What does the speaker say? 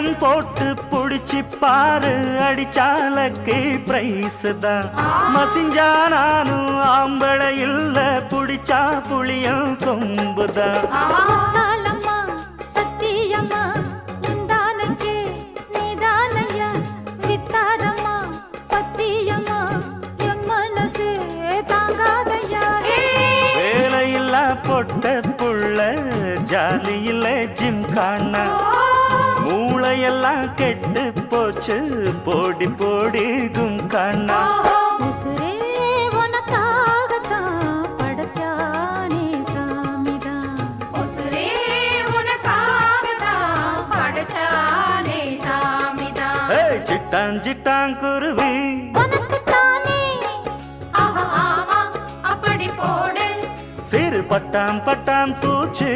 திட்டம் போட்டு புடிச்சு பாரு அடிச்சாலக்கு பிரைஸ் தான். மசிஞ்சா நானும் ஆம்பளை இல்ல புடிச்சா புளியும் கொம்புதான் பொட்ட புள்ள ஜாலியில ஜிம் காண. மூளையெல்லாம் கெட்டு போச்சு. போடி போடி கும் காணா உசுரே உனக்காகத்தான் படைச்சானே சாமிதான் உசுரே உனக்காகத்தான் படைச்சானே சாமிதான் ஏய் சிட்டான் சிட்டான் குருவி. உனக்குத்தானே. ஆஹா ஆமா அப்படி போடு. சிறு பட்டாம் பட்டாம் பூச்சு.